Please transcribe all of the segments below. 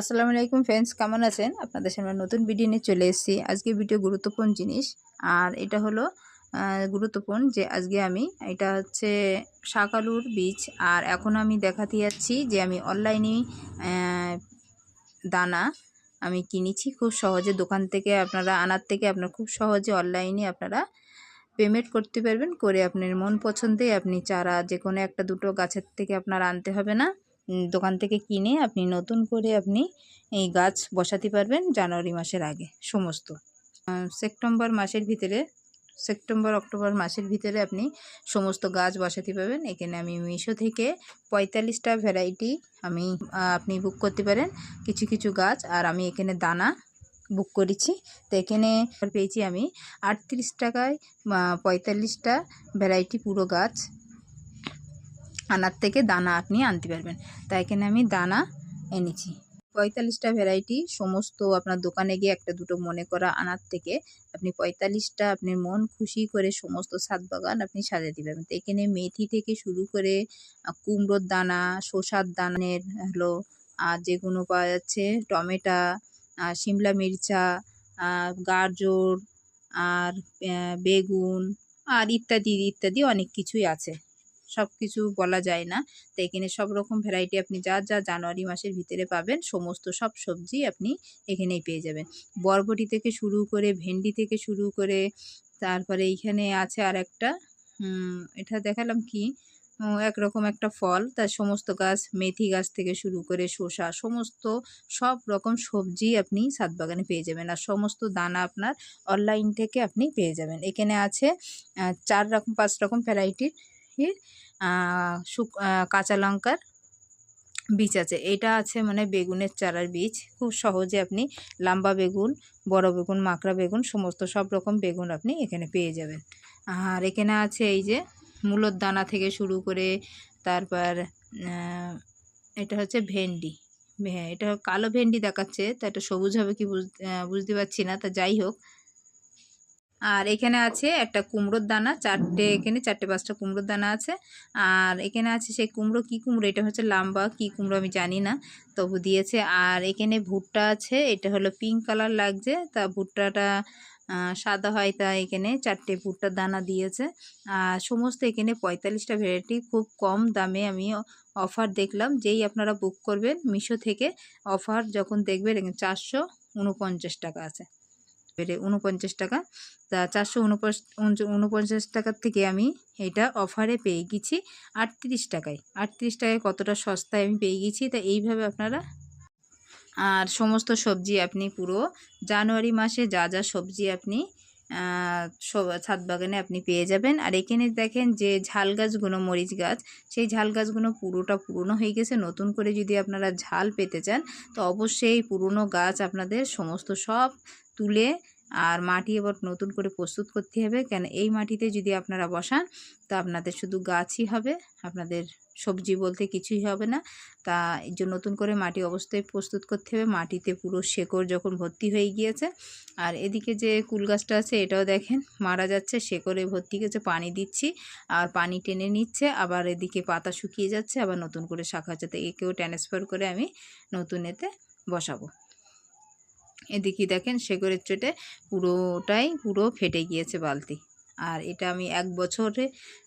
আসসালামু আলাইকুম ফ্রেন্ডস, কেমন আছেন? আপনাদের সামনে নতুন ভিডিও নিয়ে চলে এসেছি। আজকে ভিডিও গুরুত্বপূর্ণ জিনিস, আর এটা হলো গুরুত্বপূর্ণ যে আজকে আমি, এটা হচ্ছে শাকালুর বীজ। আর এখন আমি দেখাতে যাচ্ছি যে আমি অনলাইনে দানা আমি কিনেছি। খুব সহজে দোকান থেকে আপনারা, আনার থেকে আপনার খুব সহজে অনলাইনে আপনারা পেমেন্ট করতে পারবেন। করে আপনার মন পছন্দে আপনি চারা যে কোনো একটা দুটো গাছের থেকে আপনার আনতে হবে না। দোকান থেকে কিনে আপনি নতুন করে আপনি এই গাছ বসাতে পারবেন জানুয়ারি মাসের আগে, সমস্ত। সেপ্টেম্বর মাসের ভিতরে, সেপ্টেম্বর, অক্টোবর মাসের ভিতরে আপনি সমস্ত গাছ বসাতে পারবেন। এখানে আমি মিশো থেকে পঁয়তাল্লিশটা ভ্যারাইটি আমি আপনি বুক করতে পারেন। কিছু কিছু গাছ, আর আমি এখানে দানা বুক করেছি। তো এখানে পেয়েছি আমি আটত্রিশ টাকায় পঁয়তাল্লিশটা ভ্যারাইটি পুরো গাছ। আনার থেকে দানা আপনি আনতে পারবেন। তাই এখানে আমি দানা এনেছি। পঁয়তাল্লিশটা ভ্যারাইটি সমস্ত আপনার দোকানে গিয়ে একটা দুটো মনে করা আনার থেকে আপনি পঁয়তাল্লিশটা আপনি মন খুশি করে সমস্ত ছাদ বাগান আপনি সাজাতে পারবেন। তো এখানে মেথি থেকে শুরু করে কুমড়োর দানা, শসার দানের হলো, আর যেগুলো পাওয়া যাচ্ছে, টমেটো শিমলা মির্চা গাজর, আর বেগুন, আর ইত্যাদি ইত্যাদি অনেক কিছুই আছে। সব কিছু বলা যায় না। তো এখানে সব রকম ভ্যারাইটি আপনি যা যা জানুয়ারি মাসের ভিতরে পাবেন, সমস্ত সব সবজি আপনি এখানেই পেয়ে যাবেন। বরবটি থেকে শুরু করে, ভেন্ডি থেকে শুরু করে, তারপরে এইখানে আছে আর একটা এটা দেখালাম কি? একরকম একটা ফল তার সমস্ত গাছ, মেথি গাছ থেকে শুরু করে শসা, সমস্ত সব রকম সবজি আপনি ছাদ বাগানে পেয়ে যাবেন। আর সমস্ত দানা আপনার অনলাইন থেকে আপনি পেয়ে যাবেন। এখানে আছে চার রকম, পাঁচ রকম ভ্যারাইটির শুক কাঁচা লঙ্কার বীজ আছে। এটা আছে মানে বেগুনের চারার বীজ। খুব সহজে আপনি লাম্বা বেগুন, বড় বেগুন, মাকড়া বেগুন, সমস্ত সব রকম বেগুন আপনি এখানে পেয়ে যাবেন। আর এখানে আছে এই যে মূলোর দানা থেকে শুরু করে তারপর এটা হচ্ছে ভেন্ডি। হ্যাঁ এটা কালো ভেন্ডি দেখাচ্ছে, তা এটা সবুজ হবে কি বুঝ- বুঝতে পারছি না, তা যাই হোক। আর এখানে আছে একটা কুমড়োর দানা, চারটে, এখানে চারটে, পাঁচটা কুমড়োর দানা আছে। আর এখানে আছে সেই কুমড়ো, কী কুমড়ো? এটা হচ্ছে লাম্বা, কী কুমড়ো আমি জানি না, তবু দিয়েছে। আর এখানে ভুট্টা আছে, এটা হলো পিঙ্ক কালার লাগছে, তা ভুট্টাটা সাদা হয়, তা এখানে চারটে ভুট্টার দানা দিয়েছে। আর সমস্ত এখানে পঁয়তাল্লিশটা ভ্যারাইটি খুব কম দামে আমি অফার দেখলাম। যেই আপনারা বুক করবেন মিশো থেকে অফার যখন দেখবেন, এখানে চারশো উনপঞ্চাশ টাকা আছে। বেড়ে উনপঞ্চাশ টাকা। তা চারশো উনপঞ্চাশ টাকার থেকে আমি এটা অফারে পেয়ে গেছি আটত্রিশ টাকায়। আটত্রিশ টাকায় কতটা সস্তায় আমি পেয়ে গেছি তা এইভাবে আপনারা আর সমস্ত সবজি আপনি পুরো জানুয়ারি মাসে যা যা সবজি আপনি ছাদ বাগানে আপনি পেয়ে যাবেন। আর এখানে দেখেন যে ঝাল গাছগুলো, মরিচ গাছ, সেই ঝাল গাছগুলো পুরোটা পুরনো হয়ে গেছে। নতুন করে যদি আপনারা ঝাল পেতে চান, তো অবশ্যই পুরনো গাছ আপনাদের সমস্ত সব তুলে আর মাটি এবার নতুন করে প্রস্তুত করতে হবে। কেন এই মাটিতে যদি আপনারা বসান, তা আপনাদের শুধু গাছই হবে, আপনাদের সবজি বলতে কিছুই হবে না। তা এই জন্য নতুন করে মাটি অবস্থায় প্রস্তুত করতে হবে, মাটিতে পুরো শেকড় যখন ভর্তি হয়ে গিয়েছে, আর এদিকে যে কুল গাছটা আছে এটাও দেখেন মারা যাচ্ছে, শেকড়ে ভর্তি গেছে, পানি দিচ্ছি, আর পানি টেনে নিচ্ছে, আবার এদিকে পাতা শুকিয়ে যাচ্ছে, আবার নতুন করে শাখা হচ্ছে। তো একেও ট্রান্সফার করে আমি নতুন এতে বসাবো। এদিকে দেখেন শেকড়ের চোটে পুরোটাই পুরো ফেটে গিয়েছে বালতি। আর এটা আমি এক বছরে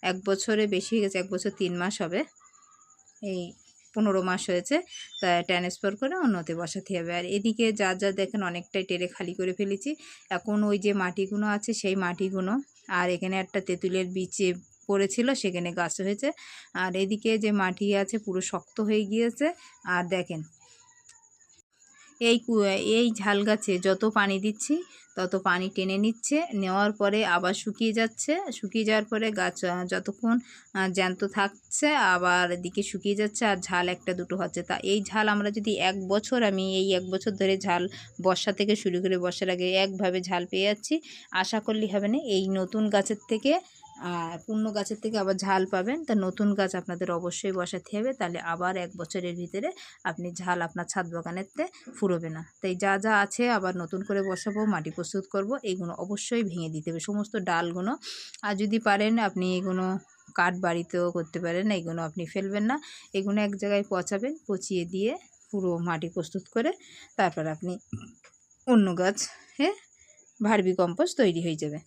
এক বছরে বেশি হয়ে গেছে, এক বছর তিন মাস হবে। এই পনেরো মাস হয়েছে তা ট্রান্সফার করে অন্যতে বসাতে হবে। আর এদিকে যা যা দেখেন অনেকটাই টেরে খালি করে ফেলেছি। এখন ওই যে মাটিগুলো আছে, সেই মাটিগুলো আর এখানে একটা তেঁতুলের বীজে পড়েছিল, সেখানে গাছ হয়েছে। আর এদিকে যে মাটি আছে, পুরো শক্ত হয়ে গিয়েছে। আর দেখেন এই এই ঝাল গাছে যত পানি দিচ্ছি, তত পানি টেনে নিচ্ছে, নেওয়ার পরে আবার শুকিয়ে যাচ্ছে। শুকিয়ে যাওয়ার পরে গাছ যতক্ষণ জ্যান্ত থাকছে, আবার এদিকে শুকিয়ে যাচ্ছে আর ঝাল একটা দুটো হচ্ছে। তা এই ঝাল আমরা যদি এক বছর, আমি এই এক বছর ধরে ঝাল বর্ষা থেকে শুরু করে বর্ষার আগে একভাবে ঝাল পেয়ে যাচ্ছি। আশা করলে হবে না, এই নতুন গাছের থেকে আর পূর্ণ গাছের থেকে আবার ঝাল পাবেন। তা নতুন গাছ আপনাদের অবশ্যই বসাতে হবে। তাহলে আবার এক বছরের ভিতরে আপনি ঝাল আপনার ছাদ বাগানেতে ফুরোবে না। তাই যা যা আছে আবার নতুন করে বসাবো, মাটি প্রস্তুত করব এইগুলো অবশ্যই ভেঙে দিতে হবে। সমস্ত ডালগুলো, আর যদি পারেন আপনি এগুলো কাঠ বাড়িতেও করতে পারেন, এগুলো আপনি ফেলবেন না। এগুলো এক জায়গায় পচাবেন, পচিয়ে দিয়ে পুরো মাটি প্রস্তুত করে তারপর আপনি অন্য গাছে ভার্মি কম্পোস্ট তৈরি হয়ে যাবে।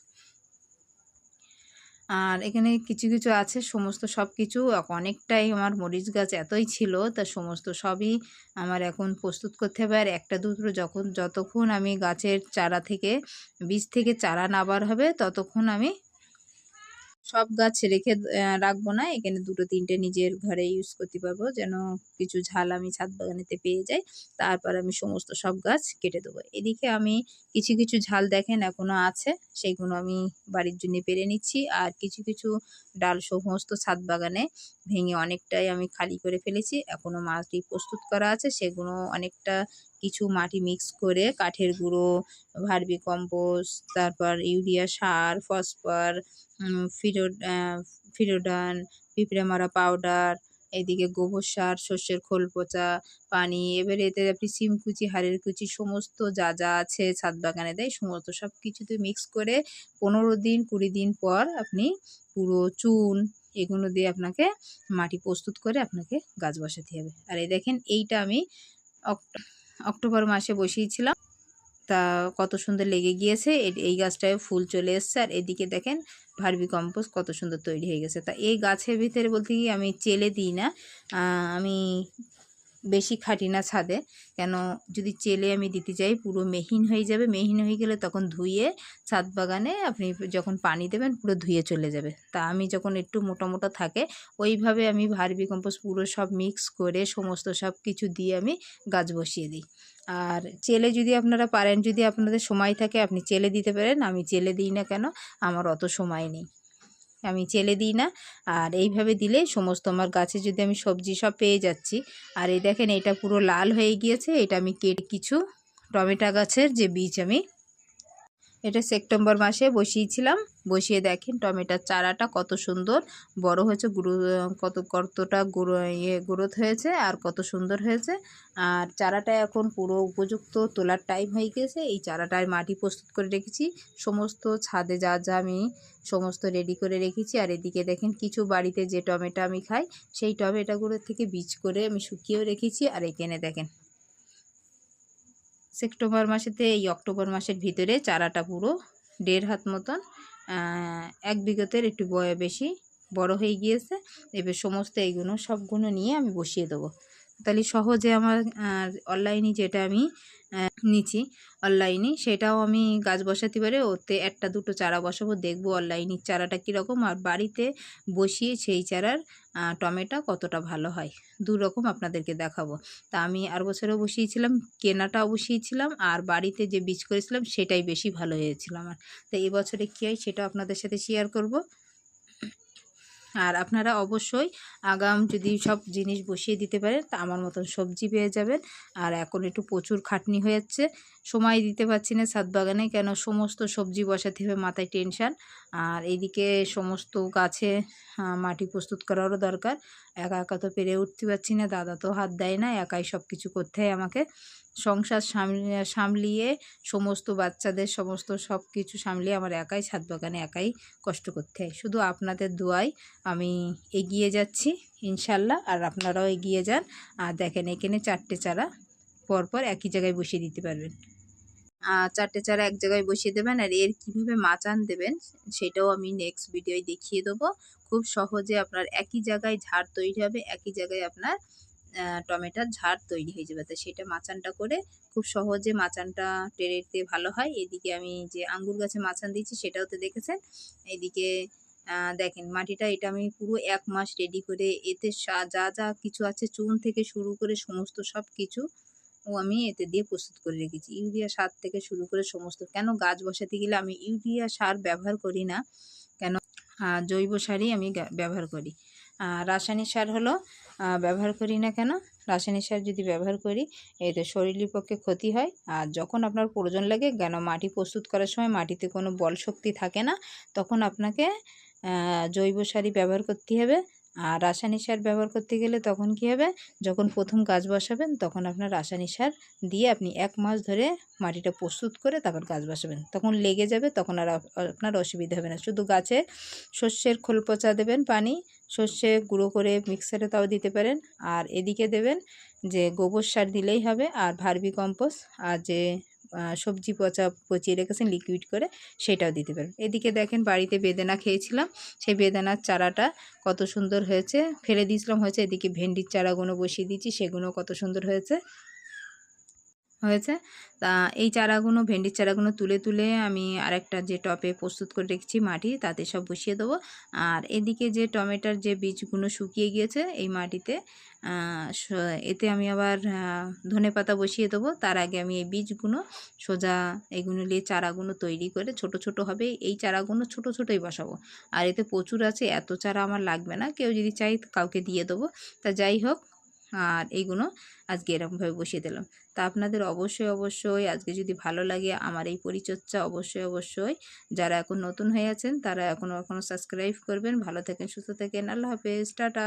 আর এখানে কিছু কিছু আছে, সমস্ত সব কিছু। অনেকটাই আমার মরিচ গাছ এতই ছিল, তা সমস্ত সবই আমার এখন প্রস্তুত করতে হবে। আর একটা, দুটো যখন, যতক্ষণ আমি গাছের চারা থেকে, বীজ থেকে চারা নাবার হবে, ততক্ষণ আমি সব গাছ রেখে রাখব না। এখানে দুটো তিনটে নিজের ঘরে ইউজ করতে পারব যেন কিছু ঝাল আমি ছাদ বাগানেতে পেয়ে যাই। তারপর আমি সমস্ত সব গাছ কেটে দেবো। এদিকে আমি কিছু কিছু ঝাল দেখেন এখনও আছে। সেইগুলো আমি বাড়ির জন্য পেরে নিচ্ছি। আর কিছু কিছু ডাল সমস্ত ছাদ বাগানে ভেঙে অনেকটাই আমি খালি করে ফেলেছি। এখনও মাটি প্রস্তুত করা আছে। সেগুলো অনেকটা কিছু মাটি মিক্স করে কাঠের গুঁড়ো, ভার্মি কম্পোস্ট তারপর ইউরিয়া সার ফসফর ফিরো ফিরোডান, পিঁপড়ে মারা পাউডার এদিকে গোবর সার শস্যের খোল পচা, পানি, এবারে এতে আপনি সিম কুচি, হাড়ের কুচি, সমস্ত যা যা আছে ছাদ বাগানে দেয়, সমস্ত সব কিছুতে মিক্স করে পনেরো দিন, কুড়ি দিন পর আপনি পুরো চুন এগুলো দিয়ে আপনাকে মাটি প্রস্তুত করে আপনাকে গাছ বসাতে হবে। আর এই দেখেন এইটা আমি অক্ট- অক্টোবর মাসে বসিয়েছিলাম। তা কত সুন্দর লেগে গিয়েছে। এই গাছটায় ফুল চলে এসছে। আর এদিকে দেখেন ভার্বি কম্পোস্ট কত সুন্দর তৈরি হয়ে গেছে। তা এই গাছের ভিতরে বলতে গিয়ে আমি চেলে দিই না। আমি বেশি খাটি না ছাদে। কেন যদি চেলে আমি দিতে চাই পুরো মেহিন হয়ে যাবে। মেহিন হয়ে গেলে তখন ধুয়ে ছাদ বাগানে আপনি যখন পানি দেবেন, পুরো ধুয়ে চলে যাবে। তা আমি যখন একটু মোটা মোটা থাকে, ওইভাবে আমি ভার্মি কম্পোস্ট পুরো সব মিক্স করে সমস্ত সব কিছু দিয়ে আমি গাছ বসিয়ে দিই। আর চেলে যদি আপনারা পারেন, যদি আপনাদের সময় থাকে, আপনি চেলে দিতে পারেন। আমি চেলে দিই না কেন? আমার অত সময় নেই। আমি চেলে দিই না। আর এইভাবে দিলে সমস্ত আমার গাছে যদি আমি সবজি সব পেয়ে যাচ্ছি, আর এই দেখেন এটা পুরো লাল হয়ে গিয়েছে, এটা আমি কেটে কিছু টমেটো গাছের যে বীজ আমি এটা সেপ্টেম্বর মাসে বসিয়েছিলাম। বসিয়ে দেখেন টমেটোর চারাটা কত সুন্দর। বড় হয়েছে গুরু কত, কতটা গুরু ইয়ে গ্রোথ হয়েছে আর কত সুন্দর হয়েছে। আর চারাটা এখন পুরো উপযুক্ত তোলার টাইম হয়ে গেছে। এই চারাটায় মাটি প্রস্তুত করে রেখেছি। সমস্ত ছাদে যা যা আমি সমস্ত রেডি করে রেখেছি। আর এদিকে দেখেন কিছু বাড়িতে যে টমেটো আমি খাই, সেই টমেটোগুলো থেকে বীজ করে আমি শুকিয়েও রেখেছি। আর এখানে দেখেন সেপ্টেম্বর মাসেতে এই অক্টোবর মাসের ভিতরে চারাটা পুরো দেড় হাত মতন এক বিঘতের একটু বয়, বেশি বড় হয়ে গিয়েছে। এবার সমস্ত এইগুলো সবগুলো নিয়ে আমি বসিয়ে দেবো। তাহলে সহজে আমার অনলাইনে যেটা আমি নিচ্ছি, অনলাইনে, সেটাও আমি গাছ বসাতে পারি, ওতে একটা দুটো চারা বসাবো, দেখব অনলাইনের চারাটা কীরকম, আর বাড়িতে বসিয়ে সেই চারার টমেটো কতটা ভালো হয়, দু রকম আপনাদেরকে দেখাবো। তা আমি আর বছরেও বসিয়েছিলাম, কেনাটাও বসিয়েছিলাম, আর বাড়িতে যে বীজ করেছিলাম, সেটাই বেশি ভালো হয়েছিল আমার। তো এবছরে কী হয় সেটা আপনাদের সাথে শেয়ার করব। আর আপনারা অবশ্যই আগাম যদি সব জিনিস বসিয়ে দিতে পারেন, তা আমার মতন সবজি পেয়ে যাবেন। আর এখন একটু প্রচুর খাটনি হয়ে যাচ্ছে, সময় দিতে পারছি না ছাদ বাগানে কেন সমস্ত সবজি বসাতে হবে মাথায় টেনশান আর এদিকে সমস্ত গাছে মাটি প্রস্তুত করারও দরকার। একা একা তো পেরে উঠতে পারছি না, দাদা তো হাত দেয় না, একাই সব কিছু করতে হয় আমাকে। সংসার সামলিয়ে সামলিয়ে সমস্ত বাচ্চাদের সমস্ত সব কিছু সামলিয়ে আমার একাই ছাদ বাগানে একাই কষ্ট করতে হয়। শুধু আপনাদের দোয়ায় আমি এগিয়ে যাচ্ছি ইনশাল্লাহ, আর আপনারাও এগিয়ে যান। আর দেখেন, এখানে চারটে চারা পরপর একই জায়গায় বসিয়ে দিতে পারবেন। চারটে চারা এক জায়গায় বসিয়ে দেবেন আর এর কীভাবে মাচান দেবেন সেটাও আমি নেক্সট ভিডিওয় দেখিয়ে দেবো। খুব সহজে আপনার একই জায়গায় ঝাড় তৈরি হবে, একই জায়গায় আপনার টমেটোর ঝাড় তৈরি হয়ে যাবে। তো সেটা মাচানটা করে খুব সহজে মাচানটা টেরেতে ভালো হয়। এদিকে আমি যে আঙ্গুর গাছে মাচান দিচ্ছি সেটাও তো দেখেছেন। এদিকে দেখেন মাটিটা এটা আমি পুরো এক মাস রেডি করে এতে যা যা কিছু আছে চুন থেকে শুরু করে সমস্ত সব কিছু ও আমি এতে দিয়ে প্রস্তুত করে রেখেছি। ইউরিয়া সার থেকে শুরু করে সমস্ত, কেন গাছ বসাতে গেলে আমি ইউরিয়া সার ব্যবহার করি না? কেন? জৈব সারই আমি ব্যবহার করি। রাসায়নিক সার হলো ব্যবহার করি না কেন? রাসায়নিক সার যদি ব্যবহার করি, এতে শরীরের পক্ষে ক্ষতি হয়। আর যখন আপনার প্রয়োজন লাগে, কেন মাটি প্রস্তুত করার সময় মাটিতে কোনো বল শক্তি থাকে না, তখন আপনাকে জৈব সারই ব্যবহার করতে হবে। আর রাসায়নিক সার ব্যবহার করতে গেলে তখন কী হবে? যখন প্রথম গাছ বসাবেন, তখন আপনার রাসায়নিক সার দিয়ে আপনি এক মাস ধরে মাটিটা প্রস্তুত করে তারপর গাছ বসাবেন। তখন লেগে যাবে, তখন আর আপনার অসুবিধা হবে না। শুধু গাছে শস্যের খোল পচা দেবেন পানি, সর্ষে গুঁড়ো করে মিক্সারে তাও দিতে পারেন। আর এদিকে দেবেন যে গোবর সার দিলেই হবে, আর ভার্মি কম্পোস্ট, আর যে সবজি পচা পচিয়ে রেখেছেন লিকুইড করে সেটাও দিতে পারেন এদিকে দেখেন, বাড়িতে বেদানা খেয়েছিলাম। সেই বেদানার চারাটা কত সুন্দর হয়েছে। ফেলে দিয়েছিলাম হয়েছে, এদিকে ভেন্ডির চারাগুলো বসিয়ে দিয়েছি, সেগুলো কত সুন্দর হয়েছে। হয়েছে। তা এই চারাগুলো ভেন্ডির চারাগুলো তুলে তুলে আমি আরেকটা যে টপে প্রস্তুত করে রেখেছি মাটি, তাতে সব বসিয়ে দেবো। আর এদিকে যে টমেটোর যে বীজগুলো শুকিয়ে গিয়েছে এই মাটিতে এতে আমি আবার ধনে পাতা বসিয়ে দেবো। তার আগে আমি এই বীজগুলো সোজা এইগুলো নিয়ে চারাগুলো তৈরি করে ছোট ছোট হবে এই চারাগুলো ছোট ছোটোই বসাবো। আর এতে প্রচুর আছে, এত চারা আমার লাগবে না, কেউ যদি চাই কাউকে দিয়ে দেবো। তা যাই হোক, আর এইগুলো আজকে এরকমভাবে বসিয়ে দিলাম। তা আপনাদের অবশ্যই অবশ্যই আজকে যদি ভালো লাগে আমার এই পরিচর্চা অবশ্যই অবশ্যই। যারা এখন নতুন হয়ে আছেন তারা এখনও এখনও সাবস্ক্রাইব করবেন। ভালো থাকেন, সুস্থ থাকেন। আল্লাহ হাফেজ। টাটা।